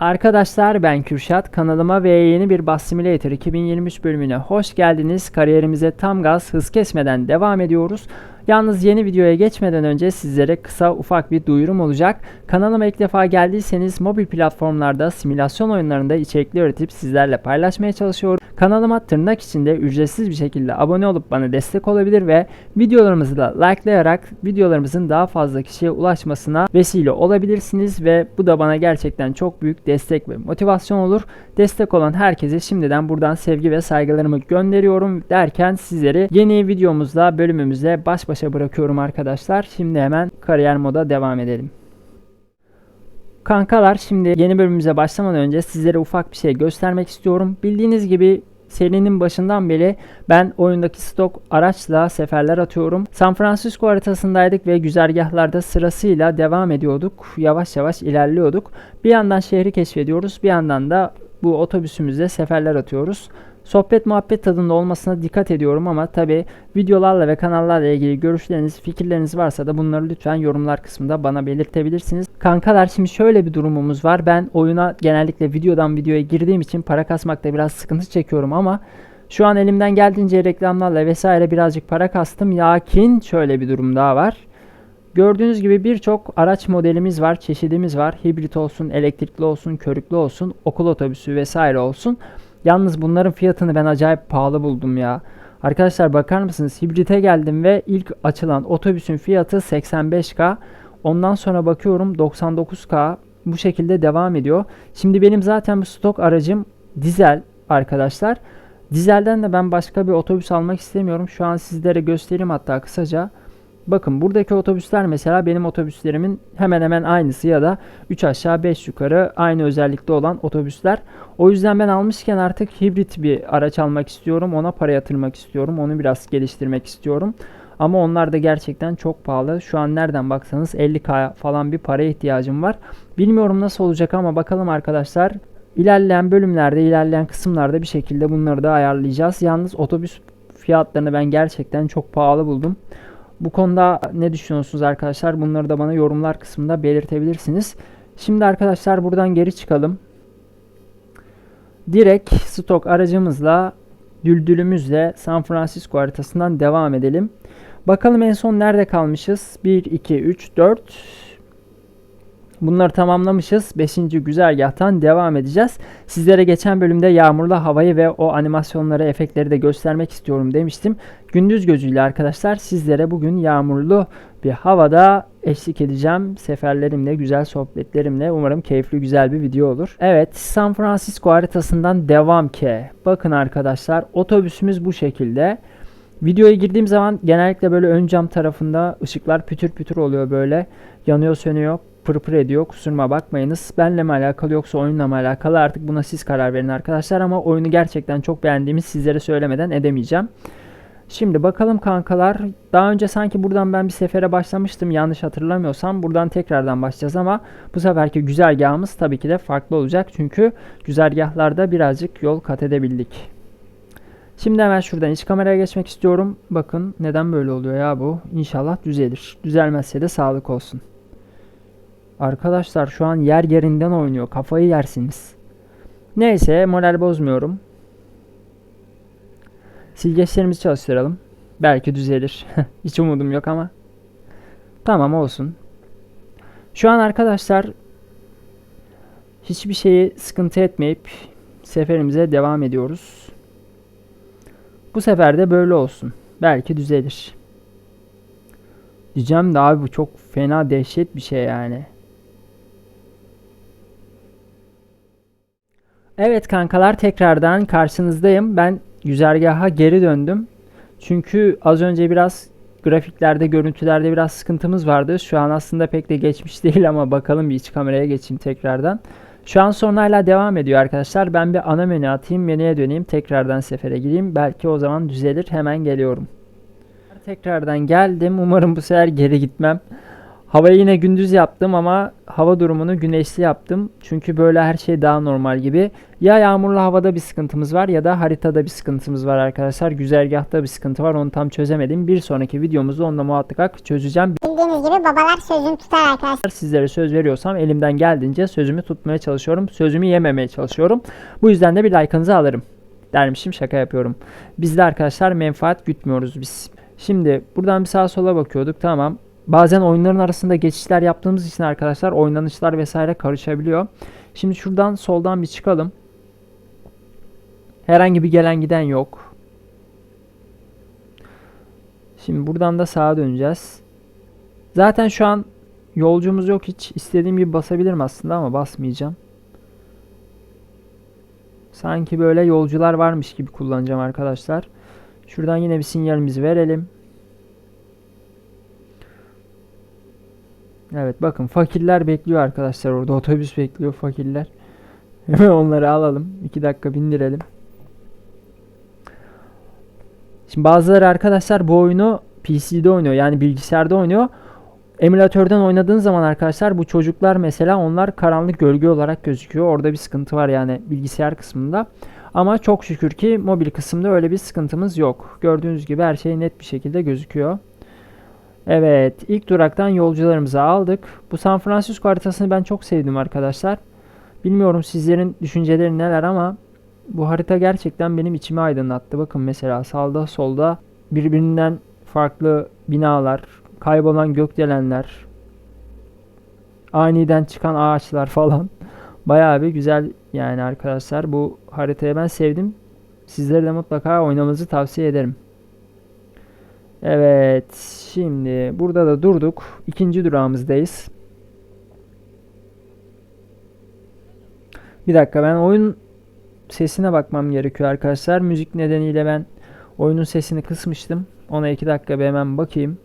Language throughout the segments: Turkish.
Arkadaşlar ben Kürşat. Kanalıma ve yeni bir Simulator 2023 bölümüne hoş geldiniz. Kariyerimize tam gaz hız kesmeden devam ediyoruz. Yalnız yeni videoya geçmeden önce sizlere kısa ufak bir duyurum olacak. Kanalıma ilk defa geldiyseniz mobil platformlarda simülasyon oyunlarında içerikli üretip sizlerle paylaşmaya çalışıyorum. Kanalıma tırnak içinde ücretsiz bir şekilde abone olup bana destek olabilir ve videolarımızı da likelayarak videolarımızın daha fazla kişiye ulaşmasına vesile olabilirsiniz ve bu da bana gerçekten çok büyük destek ve motivasyon olur. Destek olan herkese şimdiden buradan sevgi ve saygılarımı gönderiyorum derken sizleri yeni videomuzla bölümümüzle baş başa bırakıyorum arkadaşlar. Şimdi hemen kariyer moda devam edelim. Kankalar şimdi yeni bölümümüze başlamadan önce sizlere ufak bir şey göstermek istiyorum. Bildiğiniz gibi serinin başından beri ben oyundaki stok araçla seferler atıyorum. San Francisco haritasındaydık ve güzergahlarda sırasıyla devam ediyorduk. Yavaş yavaş ilerliyorduk. Bir yandan şehri keşfediyoruz. Bir yandan da bu otobüsümüzde seferler atıyoruz. Sohbet muhabbet tadında olmasına dikkat ediyorum ama tabi videolarla ve kanallarla ilgili görüşleriniz, fikirleriniz varsa da bunları lütfen yorumlar kısmında bana belirtebilirsiniz. Kankalar şimdi şöyle bir durumumuz var. Ben oyuna genellikle videodan videoya girdiğim için para kasmakta biraz sıkıntı çekiyorum ama şu an elimden geldiğince reklamlarla vesaire birazcık para kastım. Lakin şöyle bir durum daha var. Gördüğünüz gibi birçok araç modelimiz var, çeşidimiz var. Hibrit olsun, elektrikli olsun, körüklü olsun, okul otobüsü vesaire olsun. Yalnız bunların fiyatını ben acayip pahalı buldum ya. Arkadaşlar bakar mısınız? Hibrite geldim ve ilk açılan otobüsün fiyatı 85k. Ondan sonra bakıyorum 99k. Bu şekilde devam ediyor. Şimdi benim zaten bu stok aracım dizel arkadaşlar. Dizelden de ben başka bir otobüs almak istemiyorum. Şu an sizlere göstereyim hatta kısaca. Bakın buradaki otobüsler mesela benim otobüslerimin hemen hemen aynısı ya da 3 aşağı 5 yukarı aynı özellikte olan otobüsler. O yüzden ben almışken artık hibrit bir araç almak istiyorum. Ona para yatırmak istiyorum. Onu biraz geliştirmek istiyorum. Ama onlar da gerçekten çok pahalı. Şu an nereden baksanız 50k falan bir paraya ihtiyacım var. Bilmiyorum nasıl olacak ama bakalım arkadaşlar. İlerleyen bölümlerde, ilerleyen kısımlarda bir şekilde bunları da ayarlayacağız. Yalnız otobüs fiyatlarını ben gerçekten çok pahalı buldum. Bu konuda ne düşünüyorsunuz arkadaşlar? Bunları da bana yorumlar kısmında belirtebilirsiniz. Şimdi arkadaşlar buradan geri çıkalım. Direkt stok aracımızla düldülümüzle San Francisco haritasından devam edelim. Bakalım en son nerede kalmışız? 1, 2, 3, 4. Bunları tamamlamışız. 5. güzergahtan devam edeceğiz. Sizlere geçen bölümde yağmurlu havayı ve o animasyonları, efektleri de göstermek istiyorum demiştim. Gündüz gözüyle arkadaşlar sizlere bugün yağmurlu bir havada eşlik edeceğim. Seferlerimle, güzel sohbetlerimle. Umarım keyifli, güzel bir video olur. Evet, San Francisco haritasından devam ki. Bakın arkadaşlar, otobüsümüz bu şekilde. Videoya girdiğim zaman genellikle böyle ön cam tarafında ışıklar pütür pütür oluyor böyle. Yanıyor sönüyor pırpır ediyor. Kusuruma bakmayınız. Benle mi alakalı yoksa oyunla mı alakalı artık buna siz karar verin arkadaşlar. Ama oyunu gerçekten çok beğendiğimi sizlere söylemeden edemeyeceğim. Şimdi bakalım kankalar. Daha önce sanki buradan ben bir sefere başlamıştım. Yanlış hatırlamıyorsam buradan tekrardan başlayacağız ama bu seferki güzergahımız tabii ki de farklı olacak. Çünkü güzergahlarda birazcık yol kat edebildik. Şimdi hemen şuradan iç kameraya geçmek istiyorum. Bakın neden böyle oluyor ya bu. İnşallah düzelir. Düzelmezse de sağlık olsun. Arkadaşlar şu an yer yerinden oynuyor. Kafayı yersiniz. Neyse moral bozmuyorum. Silgeçlerimizi çalıştıralım. Belki düzelir. Hiç umudum yok ama. Tamam olsun. Şu an arkadaşlar hiçbir şeyi sıkıntı etmeyip seferimize devam ediyoruz. Bu sefer de böyle olsun. Belki düzelir. Diyeceğim de abi bu çok fena dehşet bir şey yani. Evet kankalar tekrardan karşınızdayım. Ben güzergaha geri döndüm. Çünkü az önce biraz grafiklerde, görüntülerde biraz sıkıntımız vardı. Şu an aslında pek de geçmiş değil ama bakalım bir iç kameraya geçeyim tekrardan. Şu an hala devam ediyor arkadaşlar. Ben bir ana menü atayım, menüye döneyim, tekrardan sefere gireyim. Belki o zaman düzelir. Hemen geliyorum. Tekrardan geldim. Umarım bu sefer geri gitmem. Havayı yine gündüz yaptım ama hava durumunu güneşli yaptım. Çünkü böyle her şey daha normal gibi. Ya yağmurlu havada bir sıkıntımız var ya da haritada bir sıkıntımız var arkadaşlar. Güzergahta bir sıkıntı var onu tam çözemedim. Bir sonraki videomuzda onunla muhakkak çözeceğim. Bildiğiniz gibi babalar sözünü tutar arkadaşlar. Sizlere söz veriyorsam elimden geldiğince sözümü tutmaya çalışıyorum. Sözümü yememeye çalışıyorum. Bu yüzden de bir like'ınızı alırım. Dermişim şaka yapıyorum. Biz de arkadaşlar menfaat gütmüyoruz biz. Şimdi buradan bir sağa sola bakıyorduk tamam. Bazen oyunların arasında geçişler yaptığımız için arkadaşlar oynanışlar vesaire karışabiliyor. Şimdi şuradan soldan bir çıkalım. Herhangi bir gelen giden yok. Şimdi buradan da sağa döneceğiz. Zaten şu an yolcumuz yok hiç. İstediğim gibi basabilirim aslında ama basmayacağım. Sanki böyle yolcular varmış gibi kullanacağım arkadaşlar. Şuradan yine bir sinyalimizi verelim. Evet bakın fakirler bekliyor arkadaşlar orada otobüs bekliyor fakirler. Hemen onları alalım. 2 dakika bindirelim. Şimdi bazıları arkadaşlar bu oyunu PC'de oynuyor yani bilgisayarda oynuyor. Emülatörden oynadığın zaman arkadaşlar bu çocuklar mesela onlar karanlık gölge olarak gözüküyor. Orada bir sıkıntı var yani bilgisayar kısmında. Ama çok şükür ki mobil kısımda öyle bir sıkıntımız yok. Gördüğünüz gibi her şey net bir şekilde gözüküyor. Evet, ilk duraktan yolcularımızı aldık. Bu San Francisco haritasını ben çok sevdim arkadaşlar. Bilmiyorum sizlerin düşünceleri neler ama bu harita gerçekten benim içimi aydınlattı. Bakın mesela sağda solda birbirinden farklı binalar, kaybolan gökdelenler, aniden çıkan ağaçlar falan. Bayağı bir güzel yani arkadaşlar. Bu haritayı ben sevdim. Sizlere de mutlaka oynamanızı tavsiye ederim. Evet, şimdi burada da durduk. İkinci durağımızdayız. Bir dakika ben oyun sesine bakmam gerekiyor arkadaşlar. Müzik nedeniyle ben oyunun sesini kısmıştım. Ona iki dakika bir hemen bakayım.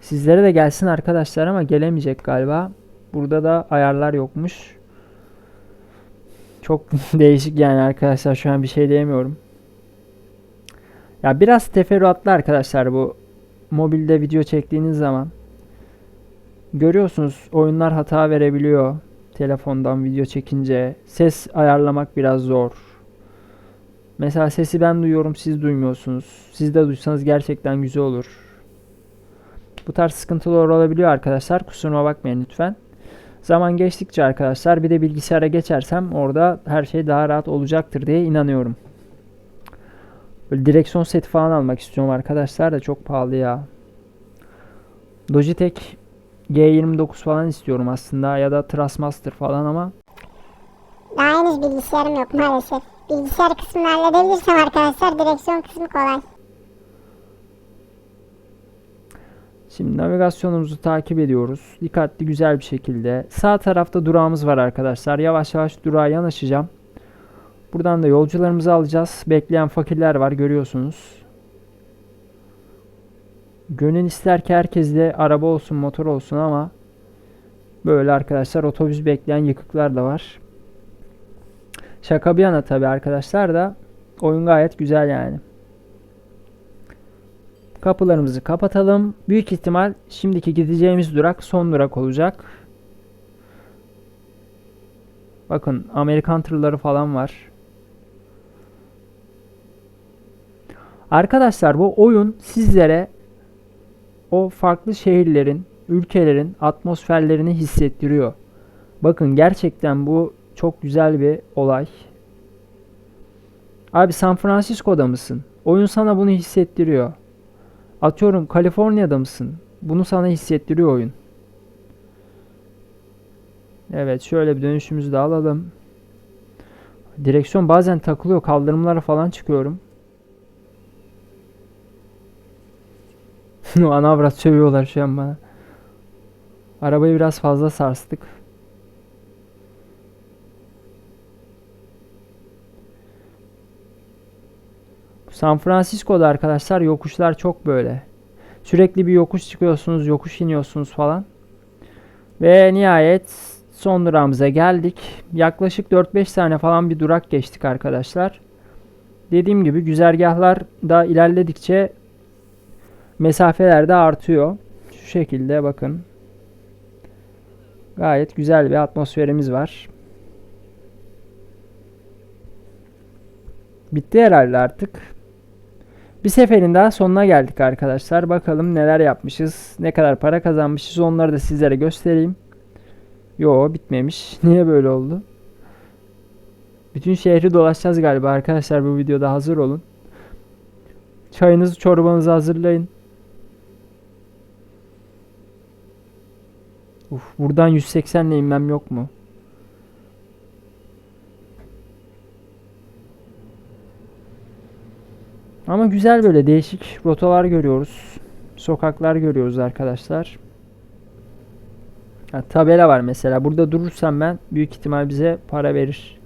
Sizlere de gelsin arkadaşlar ama gelemeyecek galiba. Burada da ayarlar yokmuş. Çok değişik yani arkadaşlar şu an bir şey diyemiyorum. Ya biraz teferruatlı arkadaşlar bu mobilde video çektiğiniz zaman. Görüyorsunuz oyunlar hata verebiliyor. Telefondan video çekince ses ayarlamak biraz zor. Mesela sesi ben duyuyorum siz duymuyorsunuz. Siz de duysanız gerçekten güzel olur. Bu tarz sıkıntılar olabiliyor arkadaşlar. Kusuruma bakmayın lütfen. Zaman geçtikçe arkadaşlar bir de bilgisayara geçersem orada her şey daha rahat olacaktır diye inanıyorum. Böyle direksiyon seti falan almak istiyorum arkadaşlar da çok pahalı ya. Logitech G29 falan istiyorum aslında ya da Trustmaster falan ama Daha henüz bilgisayarım yok maalesef. Bilgisayar kısmını halledebilirsem arkadaşlar direksiyon kısmı kolay. Şimdi navigasyonumuzu takip ediyoruz. Dikkatli güzel bir şekilde. Sağ tarafta durağımız var arkadaşlar. Yavaş yavaş durağa yanaşacağım. Buradan da yolcularımızı alacağız. Bekleyen fakirler var görüyorsunuz. Gönül ister ki herkeste araba olsun motor olsun ama böyle arkadaşlar otobüs bekleyen yıkıklar da var. Şaka bir yana tabi arkadaşlar da oyun gayet güzel yani. Kapılarımızı kapatalım. Büyük ihtimal şimdiki gideceğimiz durak son durak olacak. Bakın Amerikan tırları falan var. Arkadaşlar bu oyun sizlere o farklı şehirlerin, ülkelerin atmosferlerini hissettiriyor. Bakın gerçekten bu çok güzel bir olay. Abi San Francisco'da mısın? Oyun sana bunu hissettiriyor. Atıyorum Kaliforniya'da mısın? Bunu sana hissettiriyor oyun. Evet şöyle bir dönüşümüzü de alalım. Direksiyon bazen takılıyor. Kaldırımlara falan çıkıyorum. Ana avrat şu an bana. Arabayı biraz fazla sarstık. San Francisco'da arkadaşlar yokuşlar çok böyle. Sürekli bir yokuş çıkıyorsunuz, yokuş iniyorsunuz falan. Ve nihayet son durağımıza geldik. Yaklaşık 4-5 tane falan bir durak geçtik arkadaşlar. Dediğim gibi güzergahlar da ilerledikçe mesafeler de artıyor. Şu şekilde bakın. Gayet güzel bir atmosferimiz var. Bitti herhalde artık. Bir seferin daha sonuna geldik arkadaşlar. Bakalım neler yapmışız, ne kadar para kazanmışız onları da sizlere göstereyim. Yo bitmemiş. Niye böyle oldu? Bütün şehri dolaşacağız galiba arkadaşlar bu videoda hazır olun. Çayınızı çorbanızı hazırlayın. Uf, buradan 180 ile inmem yok mu? Ama güzel böyle değişik rotalar görüyoruz. Sokaklar görüyoruz arkadaşlar. Ha, tabela var mesela. Burada durursam ben büyük ihtimal bize para verir.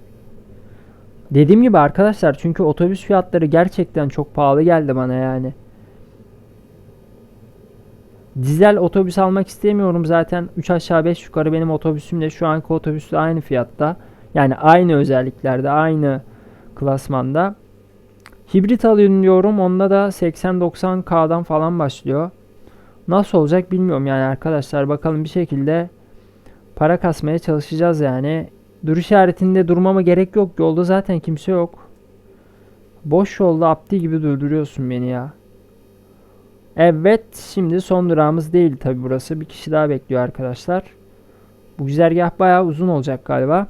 Dediğim gibi arkadaşlar çünkü otobüs fiyatları gerçekten çok pahalı geldi bana yani. Dizel otobüs almak istemiyorum zaten 3 aşağı 5 yukarı benim otobüsümle şu anki otobüsle aynı fiyatta. Yani aynı özelliklerde aynı klasmanda. Hibrit alıyorum diyorum onda da 80-90K'dan falan başlıyor. Nasıl olacak bilmiyorum yani arkadaşlar bakalım bir şekilde para kasmaya çalışacağız yani. Dur işaretinde durmama gerek yok. Yolda zaten kimse yok. Boş yolda apti gibi durduruyorsun beni ya. Evet, şimdi son durağımız değil tabi burası. Bir kişi daha bekliyor arkadaşlar. Bu güzergah bayağı uzun olacak galiba.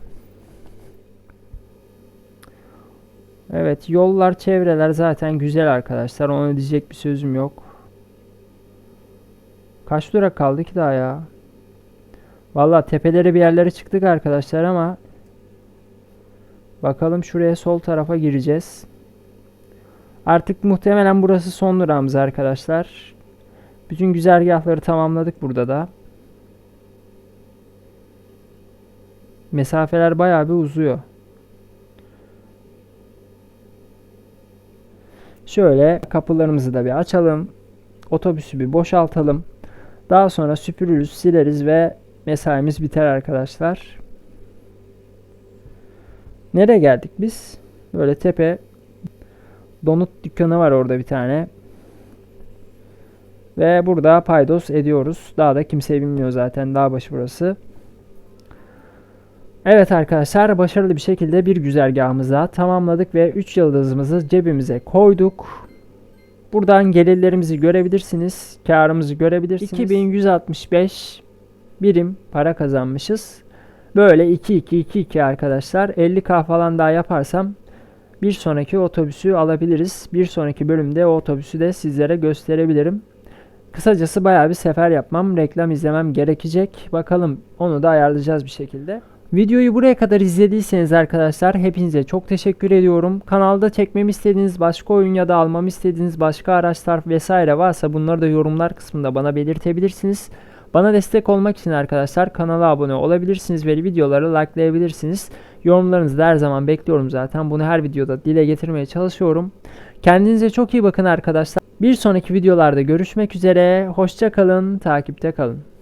Evet, yollar, çevreler zaten güzel arkadaşlar. Ona diyecek bir sözüm yok. Kaç durak kaldı ki daha ya? Valla tepelere bir yerlere çıktık arkadaşlar ama bakalım şuraya sol tarafa gireceğiz. Artık muhtemelen burası son durağımız arkadaşlar. Bütün güzergahları tamamladık burada da. Mesafeler bayağı bir uzuyor. Şöyle kapılarımızı da bir açalım. Otobüsü bir boşaltalım. Daha sonra süpürürüz, sileriz ve mesaimiz biter arkadaşlar. Nereye geldik biz? Böyle tepe donut dükkanı var orada bir tane. Ve burada paydos ediyoruz. Daha da kimse bilmiyor zaten. Dağ başı burası. Evet arkadaşlar başarılı bir şekilde bir güzergahımızı tamamladık ve 3 yıldızımızı cebimize koyduk. Buradan gelirlerimizi görebilirsiniz. Karımızı görebilirsiniz. 2165 birim para kazanmışız. Böyle 2-2-2-2 arkadaşlar. 50k falan daha yaparsam bir sonraki otobüsü alabiliriz. Bir sonraki bölümde o otobüsü de sizlere gösterebilirim. Kısacası bayağı bir sefer yapmam, reklam izlemem gerekecek. Bakalım onu da ayarlayacağız bir şekilde. Videoyu buraya kadar izlediyseniz arkadaşlar hepinize çok teşekkür ediyorum. Kanalda çekmemi istediğiniz başka oyun ya da almamı istediğiniz başka araçlar vesaire varsa bunları da yorumlar kısmında bana belirtebilirsiniz. Bana destek olmak için arkadaşlar kanala abone olabilirsiniz ve videoları likelayabilirsiniz. Yorumlarınızı da her zaman bekliyorum zaten. Bunu her videoda dile getirmeye çalışıyorum. Kendinize çok iyi bakın arkadaşlar. Bir sonraki videolarda görüşmek üzere. Hoşça kalın, takipte kalın.